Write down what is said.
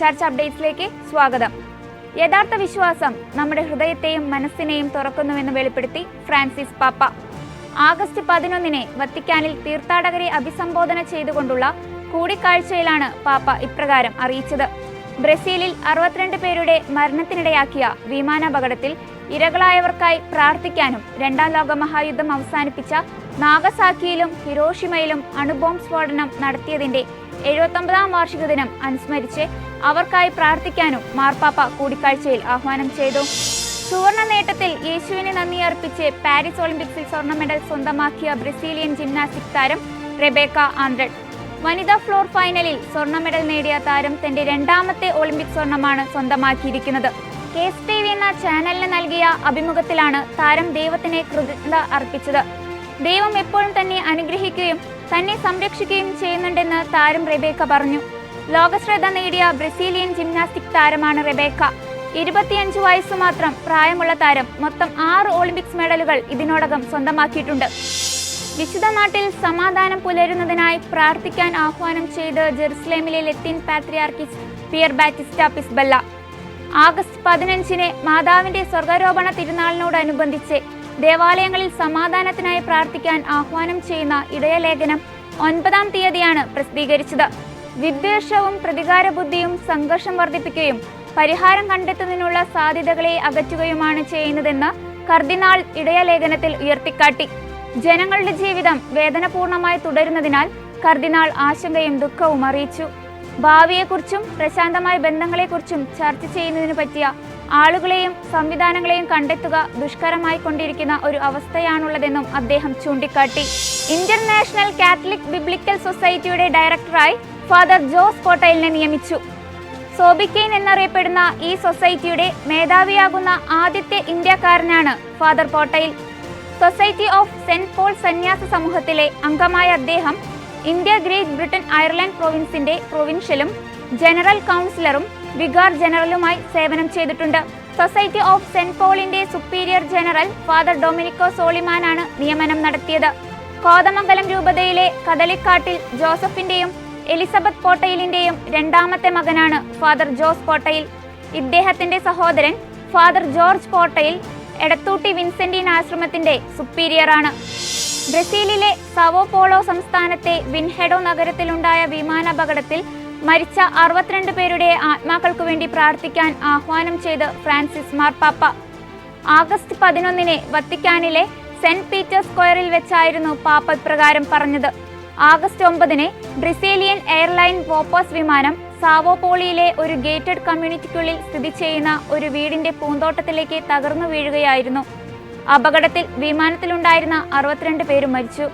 Church അപ്ഡേറ്റ്സിലേക്ക് സ്വാഗതം. യഥാർത്ഥ വിശ്വാസം നമ്മുടെ ഹൃദയത്തെയും മനസ്സിനെയും തുറക്കുന്നുവെന്ന് വെളിപ്പെടുത്തി ഫ്രാൻസിസ് പാപ്പ. ആഗസ്റ്റ് പതിനൊന്നിന് വത്തിക്കാനിൽ തീർത്ഥാടകരെ അഭിസംബോധന ചെയ്തുകൊണ്ടുള്ള കൂടിക്കാഴ്ചയിലാണ് പാപ്പ ഇപ്രകാരം അറിയിച്ചത്. ബ്രസീലിൽ അറുപത്തിരണ്ട് പേരുടെ മരണത്തിനിടയാക്കിയ വിമാനാപകടത്തിൽ ഇരകളായവർക്കായി പ്രാർത്ഥിക്കാനും രണ്ടാം ലോക മഹായുദ്ധം അവസാനിപ്പിച്ച നാഗസാക്കിയിലും ഹിരോഷിമയിലും അണുബോംബ് സ്ഫോടനം നടത്തിയതിന്റെ എഴുപത്തൊമ്പതാം വാർഷിക ദിനം അനുസ്മരിച്ച് അവർക്കായി പ്രാർത്ഥിക്കാനും മാർപ്പാപ്പ കൂടിക്കാഴ്ചയിൽ ആഹ്വാനം ചെയ്തു. സുവർണ നേട്ടത്തിൽ യേശുവിന് നന്ദി അർപ്പിച്ച് പാരീസ് ഒളിമ്പിക്സിൽ സ്വർണ മെഡൽ സ്വന്തമാക്കിയ ബ്രസീലിയൻ ജിംനാസ്റ്റിക് താരം റെബേക്ക ആൻഡ്രഡ്. വനിതാ ഫ്ലോർ ഫൈനലിൽ സ്വർണ മെഡൽ നേടിയ താരം തന്റെ രണ്ടാമത്തെ ഒളിമ്പിക് സ്വർണമാണ് സ്വന്തമാക്കിയിരിക്കുന്നത്. കേസ് ടി വി എന്ന ചാനലിന് നൽകിയ അഭിമുഖത്തിലാണ് താരം ദൈവത്തിന് കൃതജ്ഞത അർപ്പിച്ചത്. ദൈവം എപ്പോഴും തന്നെ അനുഗ്രഹിക്കുകയും തന്നെ സംരക്ഷിക്കുകയും ചെയ്യുന്നുണ്ടെന്ന് താരം റെബേക്ക പറഞ്ഞു. ലോകശ്രദ്ധ നേടിയ ബ്രസീലിയൻ ജിംനാസ്റ്റിക് താരമാണ് റെബേക്ക. ഇരുപത്തിയഞ്ച് വയസ്സ് മാത്രം പ്രായമുള്ള താരം മൊത്തം ആറ് ഒളിമ്പിക്സ് മെഡലുകൾ ഇതിനോടകം സ്വന്തമാക്കിയിട്ടുണ്ട്. വിശുദ്ധ നാട്ടിൽ സമാധാനം പുലരുന്നതിനായി പ്രാർത്ഥിക്കാൻ ആഹ്വാനം ചെയ്ത് ജെറുസലേമിലെ ലത്തീൻ പാത്രിയാർക്കിസ് പിയർ ബാറ്റിസ്റ്റ പിസ്ബല്ല. ആഗസ്റ്റ് പതിനഞ്ചിന് മാതാവിന്റെ സ്വർഗാരോപണ തിരുനാളിനോടനുബന്ധിച്ച് ദേവാലയങ്ങളിൽ സമാധാനത്തിനായി പ്രാർത്ഥിക്കാൻ ആഹ്വാനം ചെയ്യുന്ന ഇടയലേഖനം ഒൻപതാം തീയതിയാണ് പ്രസിദ്ധീകരിച്ചത്. വിദ്വേഷവും പ്രതികാര ബുദ്ധിയും സംഘർഷം വർദ്ധിപ്പിക്കുകയും പരിഹാരം കണ്ടെത്തുന്നതിനുള്ള സാധ്യതകളെ അകറ്റുകയുമാണ് ചെയ്യുന്നതെന്ന് കർദിനാൾ ഇടയലേഖനത്തിൽ ഉയർത്തിക്കാട്ടി. ജനങ്ങളുടെ ജീവിതം വേദനപൂർണമായി തുടരുന്നതിനാൽ കർദിനാൾ ആശങ്കയും ദുഃഖവും അറിയിച്ചു. ഭാവിയെക്കുറിച്ചും പ്രശാന്തമായ ബന്ധങ്ങളെക്കുറിച്ചും ചർച്ച ചെയ്യുന്നതിന് പറ്റിയ ആളുകളെയും സംവിധാനങ്ങളെയും കണ്ടെത്തുക ദുഷ്കരമായി കൊണ്ടിരിക്കുന്ന ഒരു അവസ്ഥയാണുള്ളതെന്നും അദ്ദേഹം ചൂണ്ടിക്കാട്ടി. ഇന്റർനാഷണൽ കാത്തലിക് ബിബ്ലിക്കൽ സൊസൈറ്റിയുടെ ഡയറക്ടറായി ഫാദർ ജോസ് കോട്ടയിലിനെ നിയമിച്ചു. സോബിക്കെയിൻ എന്നറിയപ്പെടുന്ന ഈ സൊസൈറ്റിയുടെ മേധാവിയാകുന്ന ആദ്യത്തെ ഇന്ത്യക്കാരനാണ് father Pottayil society of saint Paul സന്യാസ സമൂഹത്തിലെ അംഗമായ അദ്ദേഹം ഇന്ത്യ ഗ്രേറ്റ് ബ്രിട്ടൻ അയർലൻഡ് പ്രൊവിൻസിന്റെ പ്രൊവിൻഷ്യലും ജനറൽ കൗൺസിലറും വികാർ ജനറലുമായി സേവനം ചെയ്തിട്ടുണ്ട്. സൊസൈറ്റി ഓഫ് സെന്റ് പോളിന്റെ സുപ്പീരിയർ ജനറൽ ഫാദർ ഡൊമിനിക്കോ സോളിമാനാണ് നിയമനം നടത്തിയത്. കോതമംഗലം രൂപതയിലെ കദളിക്കാട്ടിൽ ജോസഫിന്റെയും എലിസബത്ത് പോട്ടയിലിന്റെയും രണ്ടാമത്തെ മകനാണ് ഫാദർ ജോസ് പോട്ടയിൽ ഇദ്ദേഹത്തിന്റെ സഹോദരൻ ഫാദർ ജോർജ് പോട്ടയിൽ എടത്തൂട്ടി വിൻസെന്റീൻ ആശ്രമത്തിന്റെ സുപ്പീരിയറാണ്. ബ്രസീലിലെ സവോ പോളോ സംസ്ഥാനത്തെ വിൻഹെഡോ നഗരത്തിലുണ്ടായ വിമാനാപകടത്തിൽ മരിച്ച അറുപത്തിരണ്ട് പേരുടെ ആത്മാക്കൾക്കു വേണ്ടി പ്രാർത്ഥിക്കാൻ ആഹ്വാനം ചെയ്ത് ഫ്രാൻസിസ് മാർപ്പാപ്പ. ആഗസ്റ്റ് പതിനൊന്നിന് വത്തിക്കാനിലെ സെന്റ് പീറ്റേഴ്സ് സ്ക്വയറിൽ വെച്ചായിരുന്നു പാപ്പ ഇപ്രകാരം പറഞ്ഞത്. ആഗസ്റ്റ് ഒമ്പതിന് ബ്രസീലിയൻ എയർലൈൻ വോപ്പോസ് വിമാനം സാവോപോളിയിലെ ഒരു ഗേറ്റഡ് കമ്മ്യൂണിറ്റിക്കുള്ളിൽ സ്ഥിതി ചെയ്യുന്ന ഒരു വീടിന്റെ പൂന്തോട്ടത്തിലേക്ക് തകർന്നു വീഴുകയായിരുന്നു. അപകടത്തിൽ വിമാനത്തിലുണ്ടായിരുന്ന അറുപത്തിരണ്ട് പേരും മരിച്ചു.